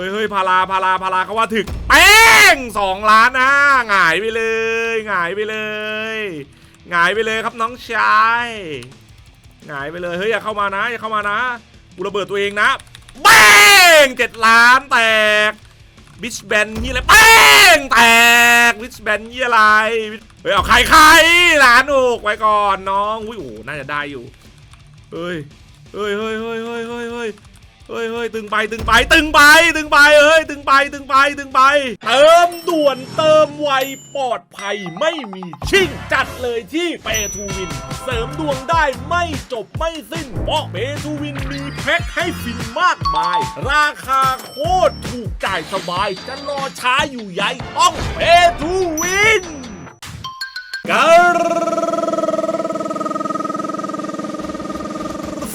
ฮ้ยเฮ้ยพาราพาราพาราเขาว่าถึกแป้งสองล้านนะหงายไปเลยหงายไปเลยหงายไปเลยครับน้องชายหงายไปเลยเฮ้ยอย่าเข้ามานะอย่าเข้ามานะกูระเบิดตัวเองนะแป้งเจ็ดล้านแตกบิชแบนยี่อะไรแป้งแตกบิชแบนยี่อะไรเฮ้ยเอาใครใครล้านอกไว้ก่อนน้องอุ้ยโอ้น่าจะได้อยู่เฮ้ยเฮ้ยเฮ้ยเฮ้ยเฮ้ยเฮ้ย เฮ้ยเฮ้ยตึงไปตึงไปตึงไปตึงไปเฮ้ยตึงไปตึงไปตึงไป เติมด่วนเติมไวปลอดภัยไม่มีชิ่งจัดเลยที่เปทูวิน เสริมดวงได้ไม่จบไม่สิ้น เพราะเปทูวินมีแพ็คให้ฟินมากมาย ราคาโคตรถูกจ่ายสบาย จะรอช้าอยู่ใหญ่ต้องเปทูวินกัน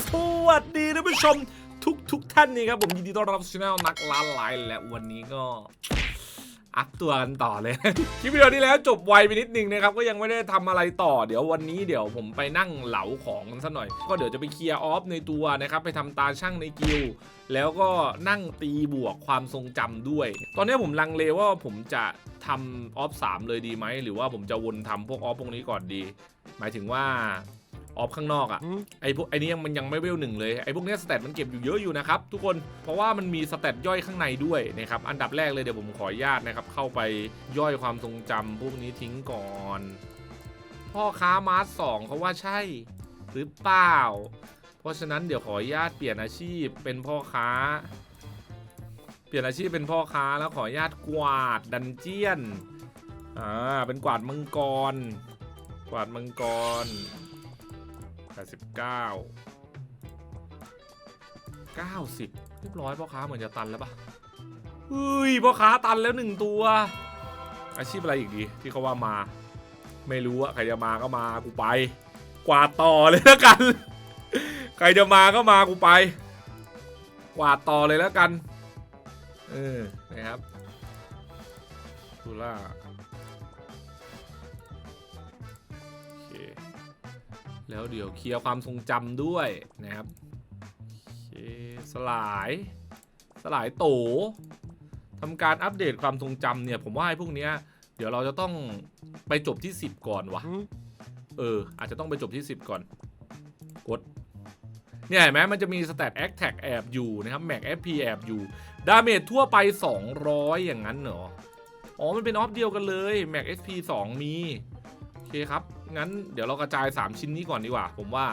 สวัสดีท่านผู้ชม ทุกทุกท่านนี่ครับผมยินดีต้อนรับสู่ช่องนักล้านไลน์และวันนี้ก็อัพตัวกันต่อเลย คลิปวิดีโอที่แล้วจบไวไปนิดนึงนะครับ ก็ยังไม่ได้ทำอะไรต่อ เดี๋ยววันนี้เดี๋ยวผมไปนั่งเหลาของกันสัหน่อย ก็เดี๋ยวจะไปเคลียร์ออฟในตัวนะครับ ไปทำตาช่างในกิลแล้วก็นั่งตีบวกความทรงจำด้วย ตอนนี้ผมลังเลว่าผมจะทำออฟสามเลยดีไหม หรือว่าผมจะวนทำพวกออฟพวกนี้ก่อนดี หมายถึงว่า ออฟข้างนอกอะไอพวกไอนี้ยังมันยังไม่เวลหนึ่งเลยไอพวกเนี้ยสเตตมันเก็บอยู่เยอะอยู่นะครับทุกคนเพราะว่ามันมีสเตตย่อยข้างในด้วยนะครับอันดับแรกเลยเดี๋ยวผมขออนุญาตนะครับเข้าไปย่อยความทรงจำพวกนี้ทิ้งก่อน พ่อค้ามาร์สองเขาว่าใช่หรือเปล่า เพราะฉะนั้นเดี๋ยวขออนุญาตเปลี่ยนอาชีพเป็นพ่อค้า เปลี่ยนอาชีพเป็นพ่อค้าแล้วขออนุญาตกวาดดันเจียนอ่าเป็นกวาดมังกร กวาดมังกร 89 90 เรียบร้อยพ่อค้าเหมือนจะตันแล้วปะเฮ้ยพ่อค้าตันแล้วหนึ่งตัว อาชีพอะไรอีกดีที่เขาว่ามา ไม่รู้อะใครจะมาก็มากูไป กวาดต่อเลยแล้วกัน ใครจะมาก็มากูไป กวาดต่อเลยแล้วกัน เออนะครับทูล่า แล้วเดี๋ยวเคลียร์ความทรงจำด้วยนะครับโอเคสลาย สลายโตทำการอัปเดตความทรงจำเนี่ย ผมว่าไอ้พวกเนี้ย เดี๋ยวเราจะต้องไปจบที่ 10 ก่อนวะเออ อาจจะต้องไปจบที่ 10 ก่อน กด เนี่ยเห็นไหมมันจะมีสแตทแอคแท็กแอบอยู่นะครับแม็กเอฟพีแอบอยู่ ดาเมจทั่วไป 200 อย่างนั้นเหรอ อ๋อ มันเป็นออฟเดียวกันเลยแม็กเอพี2มีโอ เคครับ งั้นเดี๋ยวเรากระจาย 3 ชิ้นนี้ก่อนดีกว่า ผมว่า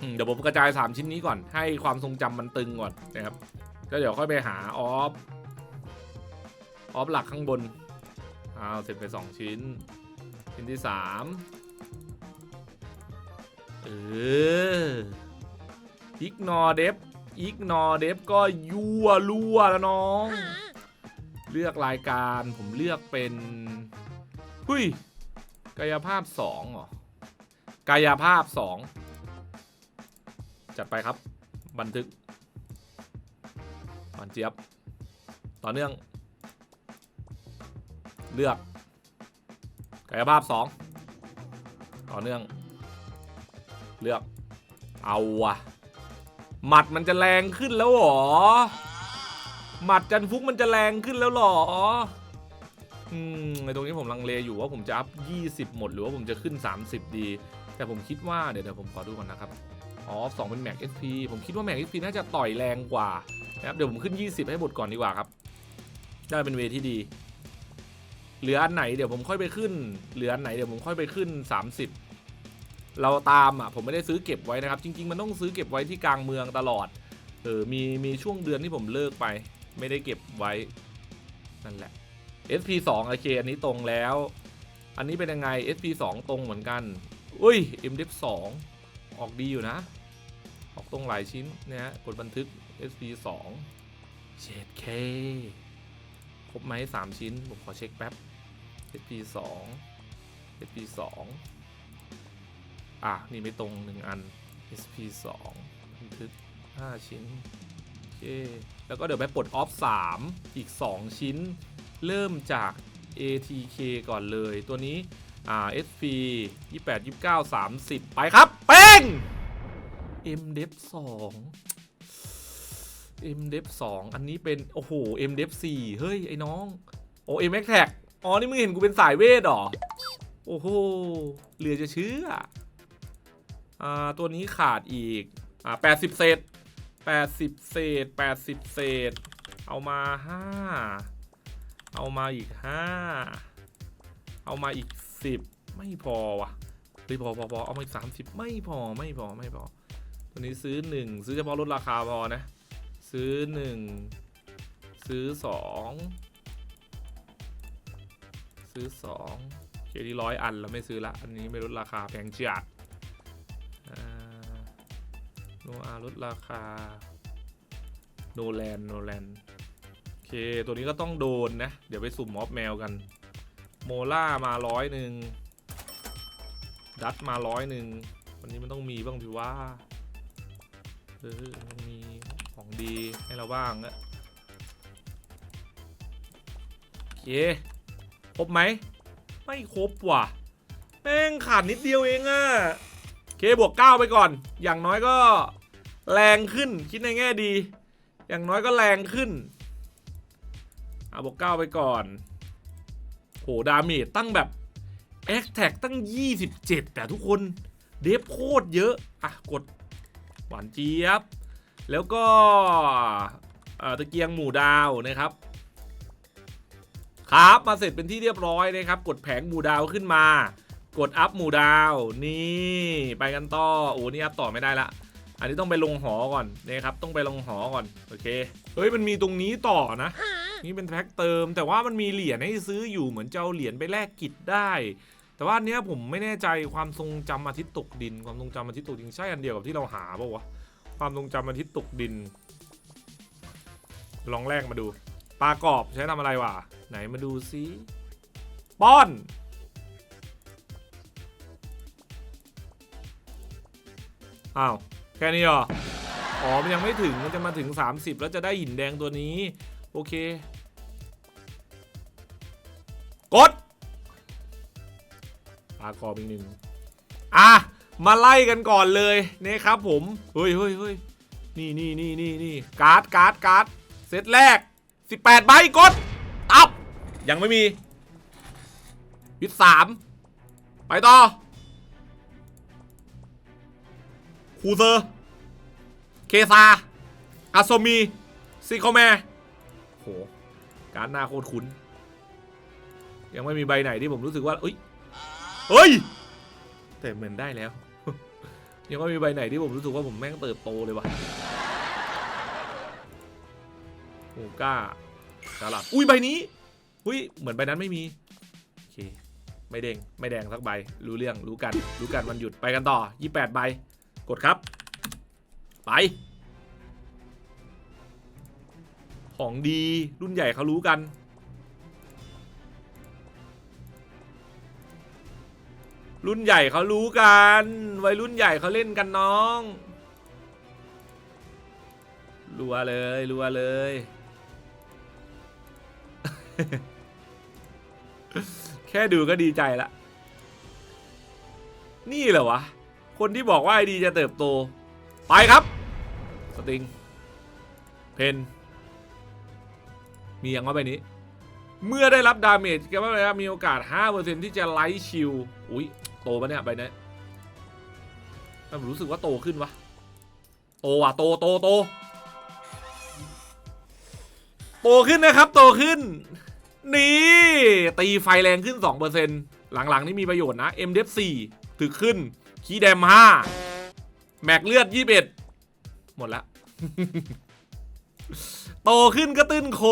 อืมเดี๋ยวผมกระจาย 3 ชิ้นนี้ก่อน ให้ความทรงจำมันตึงก่อนนะครับก็เดี๋ยวค่อยไปหาออฟ ออฟหลักข้างบน อ้าวเสร็จไป 2 ชิ้น ชิ้นที่ 3 เอออิกนอเดฟอิกนอเดฟก็ยั่วรั่วแล้วน้อง เลือกรายการผมเลือกเป็น หุย กายภาพสองเหรอกายภาพสองจัดไปครับ บันทึกมันเจี๊ยบ ต่อเนื่อง เลือก กายภาพสองต่อเนื่อง เลือก เอาวะหมัดมันจะแรงขึ้นแล้วหรอ หมัดจันฟุกมันจะแรงขึ้นแล้วหรอ อืมในตรงนี้ผมลังเลอยู่ว่าผมจะอัพ 20 หมดหรือว่าผมจะขึ้น 30 ดี แต่ผมคิดว่าเดี๋ยวเดี๋ยวผมขอดูก่อนนะครับ อ๋อสองเป็นแม็ก SP ผมคิดว่าแม็ก SP น่าจะต่อยแรงกว่านะครับเดี๋ยวผมขึ้น 20 ให้หมดก่อนดีกว่าครับ ได้เป็นเวที่ดี เหลืออันไหนเดี๋ยวผมค่อยไปขึ้น เหลืออันไหนเดี๋ยวผมค่อยไปขึ้น 30 เราตามอะผมไม่ได้ซื้อเก็บไว้นะครับ จริง ๆ มันต้องซื้อเก็บไว้ที่กลางเมืองตลอด เออมีมีช่วงเดือนที่ผมเลิกไป ไม่ได้เก็บไว้นั่นแหละ SP2 โอเคอันนี้ตรงแล้ว อันนี้เป็นยังไง SP2 ตรงเหมือนกัน อุ้ย MDF2 ออกดีอยู่นะ ออกตรงหลายชิ้นนะฮะกดบันทึก SP2 7K ครบไหม3ชิ้น ผมขอเช็คแป๊บ SP2 SP2 อะ นี่ไม่ตรง1อัน SP2 บันทึก5ชิ้น โอเค แล้วก็เดี๋ยวไปปลดออฟ3อีก 2 ชิ้น เริ่มจาก ATK ก่อนเลยตัวนี้อ่า SP 28 29 30 ไปครับ เป้ง MDEF 2 M d e f 2 อันนี้เป็น โอ้โห M d e f 4 เฮ้ย ไอ้น้อง โอ้ M X Tag อ๋อ นี่มึงเห็นกูเป็นสายเวทเหรอ โอ้โห เหลือจะเชื่อ อ่า ตัวนี้ขาดอีก อ่า 80 เศษ 80 เศษ 80 เศษ เอามา 5 เอามาอีก5เอามาอีก10ไม่พอว่ะเฮ้ยพอพอพอเอามาอีก30ไม่พอไม่พอไม่พอตัวนี้ซื้อ1ซื้อเฉพาะลดราคาพอนะ ซื้อ1ซื้อ2ซื้อ2เคดีร้อยอันเราไม่ซื้อละ อันนี้ไม่ลดราคาแพงจัดโนอาลดราคา โนแลนโนแลน เค ตัวนี้ก็ต้องโดนนะ เดี๋ยวไปสุ่มมอบแมวกัน โมล่ามาร้อยหนึ่ง ดัตมาร้อยหนึ่ง วันนี้มันต้องมีบ้างพี่ว่าเออมีของดีให้เราบ้างอะโอเค ครบไหม ไม่ครบว่ะ แม่งขาดนิดเดียวเองอะโอเคบวกเก้าไปก่อน อย่างน้อยก็แรงขึ้น คิดในแง่ดี อย่างน้อยก็แรงขึ้น เอาบวกเก้าไปก่อน โห ดาเมจตั้งแบบแอคแท็กตั้ง 27 แต่ทุกคนเดฟโคตรเยอะ อะ กด หวานเจี๊ยบ แล้วก็ตะเกียงหมู่ดาวนะครับ ครับมาเสร็จเป็นที่เรียบร้อยนะครับ กดแผงหมู่ดาวขึ้นมา กดอัพหมู่ดาว นี่ ไปกันต่อ โอ้นี่อัพต่อไม่ได้ละ อันนี้ต้องไปลงหอก่อนนะครับ ต้องไปลงหอก่อน โอเค เฮ้ย มันมีตรงนี้ต่อนะ นี่เป็นแพ็คเติม แต่ว่ามันมีเหรียญให้ซื้ออยู่เหมือนจะเอาเหรียญไปแลกกิจได้ แต่ว่าอันเนี้ยผมไม่แน่ใจความทรงจำอาทิตย์ตกดิน ความทรงจำอาทิตย์ตกดินใช่อันเดียวกับที่เราหาเปล่าวะความทรงจำอาทิตย์ตกดิน ลองแลกมาดูปลากรอบใช้ทำอะไรวะไหนมาดูซิป้อนอ้าวแค่นี้เหรออ๋อมันยังไม่ถึงมันจะมาถึง 30 แล้วจะได้หินแดงตัวนี้ โอเค กดปลากรอบอีกหนึ่งอะ มาไล่กันก่อนเลยนะครับผม เฮ้ยเฮ้ยเฮ้ยนี่นี่นี่นี่นี่การ์ดการ์ดการ์ดเซตแรก 18 ใบกดอัพยังไม่มีวิดสามไปต่อคูเซอร์ เคซาอาโซมี ซิโคแมโห การหน้าโคตรคุ้น ยังไม่มีใบไหนที่ผมรู้สึกว่าเอ้ยเฮ้ย แต่เหมือนได้แล้ว ยังไม่มีใบไหนที่ผมรู้สึกว่าผมแม่งเติบโตเลยวะโอ้กล้ากาลัดอุ้ยใบนี้ อุ้ยเหมือนใบนั้นไม่มี โอเค ไม่เด้งไม่แดงสักใบ รู้เรื่องรู้กัน รู้กันวันหยุดไปกันต่อ 28 ใบ กดครับ ไป ของดีรุ่นใหญ่เขารู้กัน รุ่นใหญ่เขารู้กันวัยรุ่นใหญ่เขาเล่นกันน้องรัวเลยรัวเลย แค่ดูก็ดีใจละ นี่เหรอวะ คนที่บอกว่าไอดีจะเติบโต ไปครับ สติง เพน มีอย่างว่าใบนี้ เมื่อได้รับดาเมจก็ว่าไรนะมีโอกาส 5%ที่จะไลท์ชิลอุ้ยโตปะเนี่ยใบนี้มันรู้สึกว่าโตขึ้นวะโตว่ะโตโตโตโตขึ้นนะครับโตขึ้น นี่ ตีไฟแรงขึ้น 2%หลังๆ นี่มีประโยชน์นะ m d 4ถึกขึ้น คีแดม 5 แม็กเลือด 21 หมดละ โตขึ้นก็ตื้นโค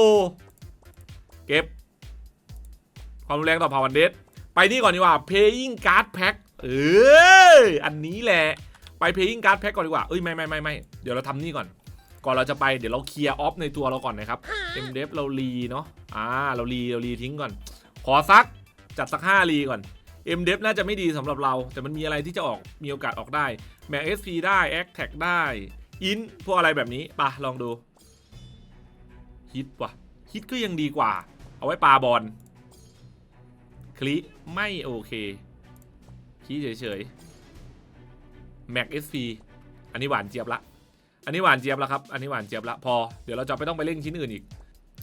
เก็บ ความรุนแรงต่อพาวันเดสไปนี่ก่อนดีกว่า Paying Card Pack เอออันนี้แหละ ไป Paying Card Pack ก่อนดีกว่า เอ้ยไม่ไม่ไม่ไม่เดี๋ยวเราทำนี่ก่อน ก่อนเราจะไปเดี๋ยวเราเคลียร์ออฟในตัวเราก่อนนะครับ m d e f เรารีเนาะ อ่าเรารีเรารีทิ้งก่อน ขอซักจัดสัก5รีก่อน m d e f น่าจะไม่ดีสำหรับเรา แต่มันมีอะไรที่จะออกมีโอกาสออกได้ Mac SP ได้ a c t a g ได้อินพวกอะไรแบบนี้ปะลองดูฮิตว่ะ ฮิตก็ยังดีกว่า เอาไว้ปาบอลคลิไม่โอเคคลิเฉยๆ Mac SP อันนี้หวานเจี๊ยบละ อันนี้หวานเจี๊ยบล้วครับ อันนี้หวานเจี๊ยบล้วพอ เดี๋ยวเราจะไม่ต้องไปเล่นชิ้นอื่นอีก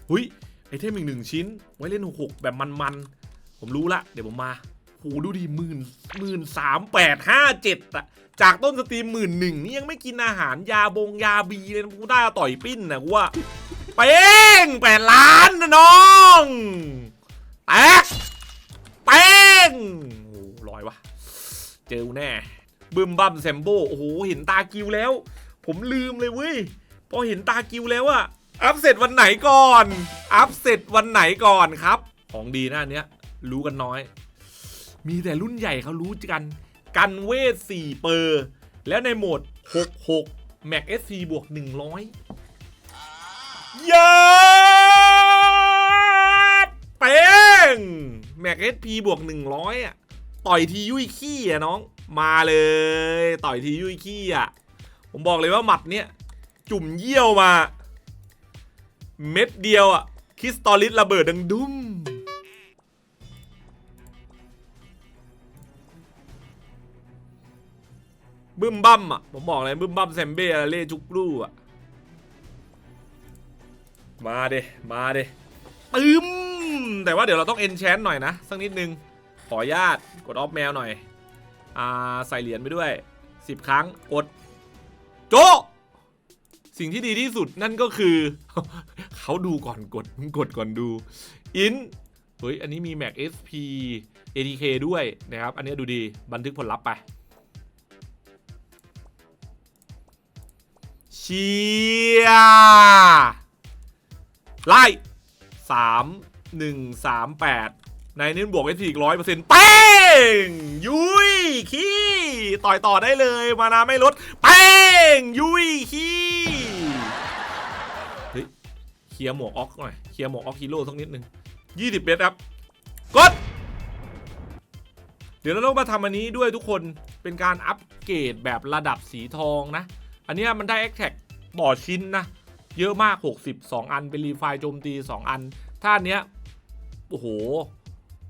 หุยไอเทมอีกหนึ่งชิ้น ไว้เล่นหกแบบมันๆ ผมรู้ละ เดี๋ยวผมมาโหดูดิหมื่นหมื่นสามแปดห้าเจ็ดอะจากต้นสตรีมหมื่นหนึ่งนี่ยังไม่กินอาหารยาบงยาบีเลยกูได้ต่อยปิ้นนะกูว่า เป้งแปดล้านนะน้องแตกเป้งโอ้โหลอยวะเจอแน่บึมบัมแซมโบโอ้โหเห็นตากิวแล้ว ผมลืมเลยเว้ยพอเห็นตากิวแล้วอะอัพเสร็จวันไหนก่อน อัพเสร็จวันไหนก่อนครับ ของดีหน้าเนี้ย รู้กันน้อย มีแต่รุ่นใหญ่เขารู้กัน กันเวท4เปอร์ แล้วในโหมด 66 Mac SC บวก 100 ยาดเป้ง Mac SP บวก100อะ ต่อยทียุ่ยขี้อะน้อง มาเลย ต่อยทียุ่ยขี้อะ ผมบอกเลยว่าหมัดเนี้ยจุ่มเยี่ยวมา เม็ดเดียวอะ คริสตอลิสระเบิดดังดุ้มบึ้มบั้มอะ ผมบอกเลยบึ้มบั้มแซมเบ้อาเล่จุกรูอะ มาเดมาเดตึมแต่ว่าเดี๋ยวเราต้องเอนแชนหน่อยนะ สักนิดนึง ขอญาตกดออฟแมวหน่อย อ่า ใส่เหรียญไปด้วย 10 ครั้งกด โจสิ่งที่ดีที่สุดนั่นก็คือ เขาดูก่อนกดกดก่อนดู อินเฮ้ย อันนี้มี Mac SP ATK ด้วยนะครับ อันนี้ดูดีบันทึกผลลัพธ์ไปเชีย ไล่สามหนึ่งสามแปดในนี้บวกได้อีกร้อยเปอร์เซ็นต์เป้งยุยขี้ต่อยต่อได้เลยมานาไม่ลดเป้งยุยขี้เฮ้ยเคลียร์หมวกออกหน่อยเคลียร์หมวกออกฮีโร่สักนิดนึงยี่สิบเมตรครับกด เดี๋ยวเราต้องมาทำอันนี้ด้วยทุกคนเป็นการอัปเกรดแบบระดับสีทองนะ อันนี้มันได้แอคแท็กต่อชิ้นนะ เยอะมาก 62 อัน เป็นรีไฟล์โจมตี 2 อัน ถ้าอันเนี้ย โอ้โห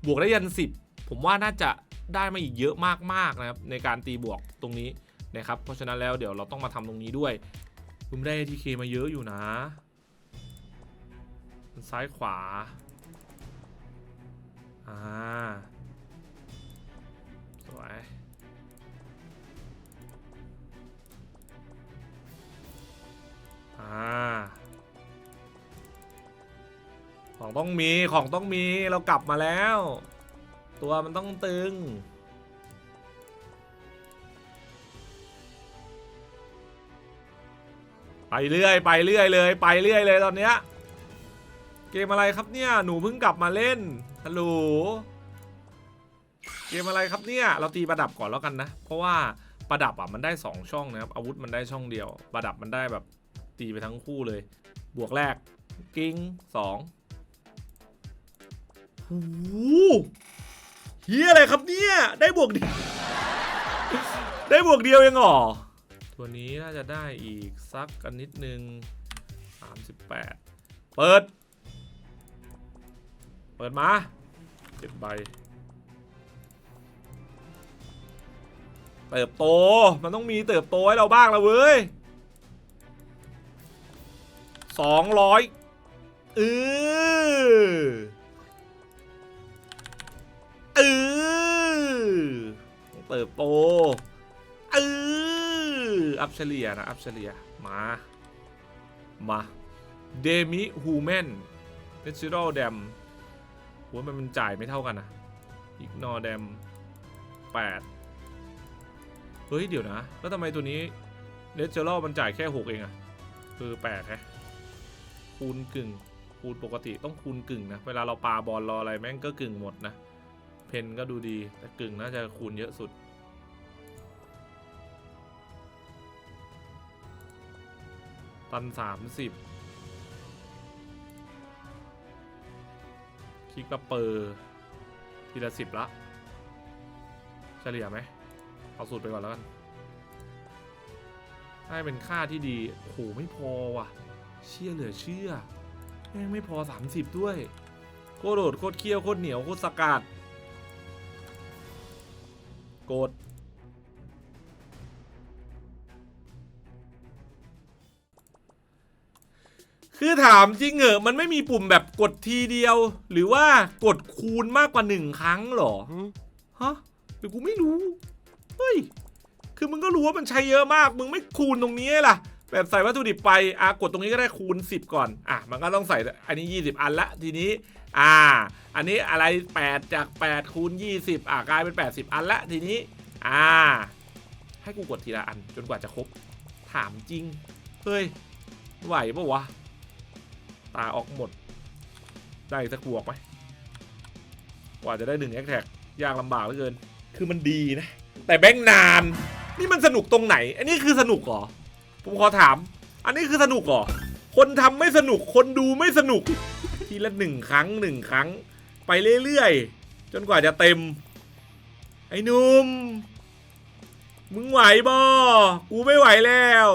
บวกได้ยัน 10 ผมว่าน่าจะได้มาอีกเยอะมากๆนะครับ ในการตีบวกตรงนี้นะครับ เพราะฉะนั้นแล้วเดี๋ยวเราต้องมาทำตรงนี้ด้วยผมได้ทีเคมาเยอะอยู่นะ ซ้ายขวา อ่า สวย อ่าของต้องมีของต้องมีเรากลับมาแล้ว ตัวมันต้องตึง ไปเรื่อยไปเรื่อยเลยไปเรื่อยเลยตอนเนี้ยเกมอะไรครับเนี่ยหนูเพิ่งกลับมาเล่นฮัลโหลเกมอะไรครับเนี่ยเราตีประดับก่อนแล้วกันนะ เพราะว่าประดับอะมันได้ 2 ช่องนะครับอาวุธมันได้ช่องเดียว ประดับมันได้แบบ ตีไปทั้งคู่เลย บวกแรก กิ้งสองหูเฮียอะไรครับเนี่ย ได้บวกเดียวได้บวกเดียวเองหรอ ตัวนี้น่าจะได้อีกสักกันนิดนึง38 เปิด เปิดมาเจ็ดใบ เติบโต มันต้องมีเติบโตให้เราบ้างละเว้ย สองร้อยเออเออเติบโตเอออัพเฉลี่ยนะ อัพเฉลี่ย มา มาเดมิฮูแมนเนเชอรัลแดมหัวมันมันจ่ายไม่เท่ากันนะอีกนอแดมแปดเฮ้ย เดี๋ยวนะ แล้วทำไมตัวนี้เนเจอรัลมันจ่ายแค่6เองอะคือแปลกแฮะ คูณกึ่ง คูณปกติต้องคูณกึ่งนะ เวลาเราปาบอลรออะไรแม่งก็กึ่งหมดนะ เพนก็ดูดีแต่กึ่งน่าจะคูณเยอะสุดตัน 30 คลิกกระเปอร์ทีละสิบละเฉลี่ยไหม เอาสูตรไปก่อนแล้วกัน ให้เป็นค่าที่ดีโอ้โหไม่พอว่ะ เชื่อเหลือเชื่อแม่งไม่พอ 30 ด้วย โคตรโดดโคตรเคี้ยวโคตรเหนียวโคตรสกัดกดคือถามจริงเหรอมันไม่มีปุ่มแบบกดทีเดียว หรือว่ากดคูณมากกว่าหนึ่งครั้งเหรอฮะหรือกูไม่รู้ เฮ้ย คือมึงก็รู้ว่ามันใช้เยอะมาก มึงไม่คูณตรงนี้ล่ะ แบบใส่วัตถุดิบไปอะกดตรงนี้ก็ได้คูณ 10 ก่อนอะมันก็ต้องใส่อันนี้ 20 อันละทีนี้อ่า อันนี้อะไร 8 จาก 8 คูณ 20 อะกลายเป็น 80 อันละทีนี้ อ่า ให้กูกดทีละอันจนกว่าจะครบ ถามจริง เฮ้ย ไหวปะวะ ตาออกหมด ได้สักบวกไหมกว่าจะได้หนึ่งแอคแท็กยากลำบากเหลือเกิน คือมันดีนะ แต่แบงค์นาน นี่มันสนุกตรงไหน อันนี้คือสนุกเหรอ ผมขอถาม อันนี้คือสนุกเหรอ คนทำไม่สนุก คนดูไม่สนุก ทีละหนึ่งครั้งหนึ่งครั้ง ไปเรื่อยๆ จนกว่าจะเต็ม ไอ้นุ่ม มึงไหวบ่กูไม่ไหวแล้ว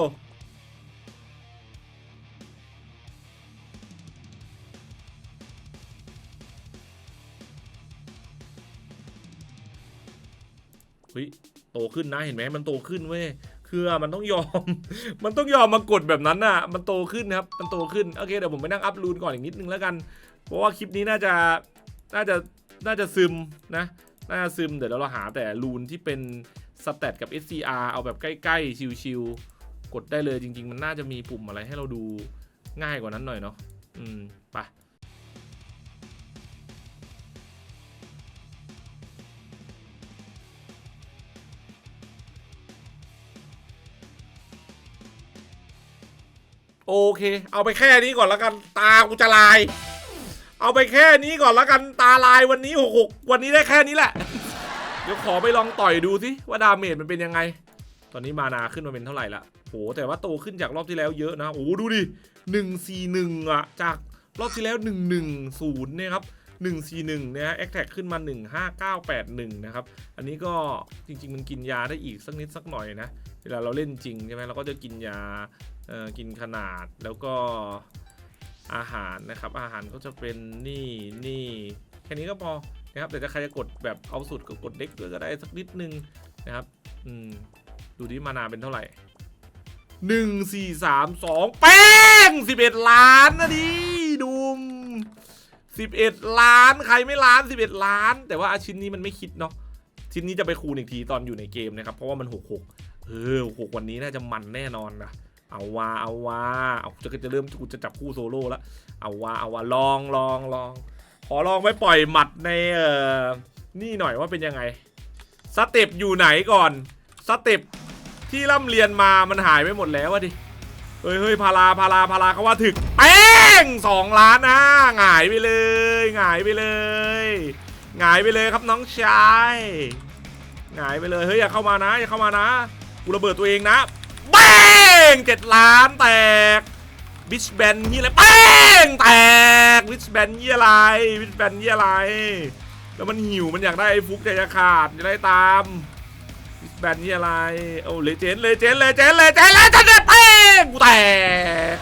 เฮ้ยโตขึ้นนะเห็นไหมมันโตขึ้นเว้ย คือมันต้องยอม มันต้องยอมมากดแบบนั้นน่ะ มันโตขึ้นครับ มันโตขึ้น โอเค เดี๋ยวผมไปนั่งอัพรูนก่อนอีกนิดนึงแล้วกัน เพราะว่าคลิปนี้น่าจะ น่าจะ น่าจะซึมนะ น่าจะซึม เดี๋ยวเราหาแต่รูนที่เป็นสเตตกับ SCR เอาแบบใกล้ๆ ชิวๆ กดได้เลยจริง ๆ มันน่าจะมีปุ่มอะไรให้เราดูง่ายกว่านั้นหน่อยเนาะ อืม ไป โอเค เอาไปแค่นี้ก่อนแล้วกัน ตากูจะลาย เอาไปแค่นี้ก่อนแล้วกัน ตาลายวันนี้หกหกวันนี้ได้แค่นี้แหละ เดี๋ยวขอไปลองต่อยดูสิว่าดาเมจมันเป็นยังไง ตอนนี้มานาขึ้นมาเป็นเท่าไหร่ละโหแต่ว่าโตขึ้นจากรอบที่แล้วเยอะนะ โอ้ดูดิหนึ่งสี่หนึ่งอะจากรอบที่แล้วหนึ่งหนึ่งศูนย์เนี่ยครับหนึ่งสี่หนึ่งเนี่ยฮะแอคแท็กขึ้นมาหนึ่งห้าเก้าแปดหนึ่งนะครับ อันนี้ก็จริง ๆ มันกินยาได้อีกสักนิดสักหน่อยนะ เวลาเราเล่นจริงใช่ไหมเราก็จะกินยา กินขนาดแล้วก็อาหารนะครับ อาหารก็จะเป็นนี่นี่แค่นี้ก็พอนะครับแต่ถ้าใครจะกดแบบเอาสุดก็กดเด็กด้วยก็ได้สักนิดนึงนะครับอืมดูดิมานาเป็นเท่าไหร่หนึ่งสี่สามสองแป้งสิบเอ็ดล้านนะดิดุมสิบเอ็ดล้านใครไม่ล้านสิบเอ็ดล้าน แต่ว่าอาชิ้นนี้มันไม่คิดเนาะชิ้นนี้จะไปคูณอีกทีตอนอยู่ในเกมนะครับ เพราะว่ามันหกหกเออหกวันนี้น่าจะมันแน่นอนนะ เอาวาเอาวาเอาจะจะเริ่มกูจะจับคู่โซโล่แล้วเอาวาเอาวาลองลองลองขอลองไปปล่อยหมัดในเอ่อนี่หน่อยว่าเป็นยังไงสเต็ปอยู่ไหนก่อนสเต็ปที่ร่ำเรียนมามันหายไปหมดแล้ววะดิเฮ้ยเฮ้ยพาราพาราพาราเขาว่าถึกแป้งสองล้านนะหงายไปเลยหงายไปเลยหงายไปเลยครับน้องชายหงายไปเลยเฮ้ยอย่าเข้ามานะอย่าเข้ามานะกูระเบิดตัวเองนะแป้ งเจ็ดล้านแตกบิชแบนยี่อะไรแป้งแตกบิชแบนยี่อะไรบิชแบนยี่อะไร แล้วมันหิวมันอยากได้ไอ้ฟุกใจจะขาดจะได้ตามบิชแบนยี่อะไรโอ้เลเจนเลเจนเลเจนเลเจนเลเจนแป้งกูแตก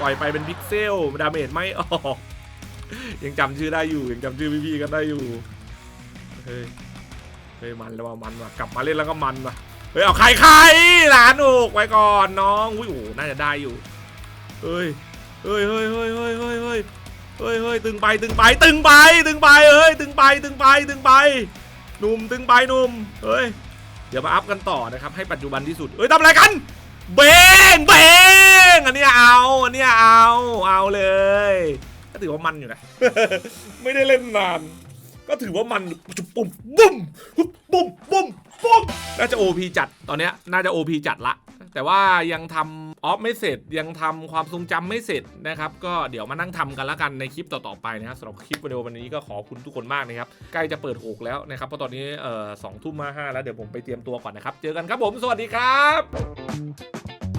ปล่อยไปเป็นพิกเซลดาเมจไม่ออกยังจำชื่อได้อยู่ยังจำชื่อพี่ๆกันได้อยู่เฮ้ยเฮ้ยมันแล้วว่ามันว่ะกลับมาเล่นแล้วก็มันว่ะ เฮ้ยเอาใครใครหลานอกไว้ก่อนน้องอุ้ยโอ้น่าจะได้อยู่เฮ้ยเฮ้ยเฮ้ยเฮ้ยเฮ้ยเฮ้ยเฮ้ยเฮ้ยเฮ้ยตึงไปตึงไปตึงไปตึงไปเฮ้ยตึงไปตึงไปตึงไปหนุ่มตึงไปหนุ่มเฮ้ยเดี๋ยวมาอัพกันต่อนะครับให้ปัจจุบันที่สุดเฮ้ยทำอะไรกันเบงเบงอันนี้เอาอันนี้เอาเอาเลยก็ถือว่ามันอยู่นะไม่ได้เล่นนาน ก็ถือว่ามันปุ่มบุ้มบุ้มบุ้มบุ้มบุ้มน่าจะ OP จัดตอนเนี้ยน่าจะ OP จัดละ แต่ว่ายังทำออฟไม่เสร็จยังทำความทรงจำไม่เสร็จนะครับ ก็เดี๋ยวมานั่งทำกันล้วกันในคลิปต่อ ๆ ไปนะครับสำหรับคลิปวิดีโอวันนี้ก็ขอบคุณทุกคนมากนะครับ ใกล้จะเปิดหกแล้วนะครับเพราะตอนนี้เอ่อสองทุ่มมาห้าแล้วเดี๋ยวผมไปเตรียมตัวก่อนนะครับ เจอกันครับผมสวัสดีครับ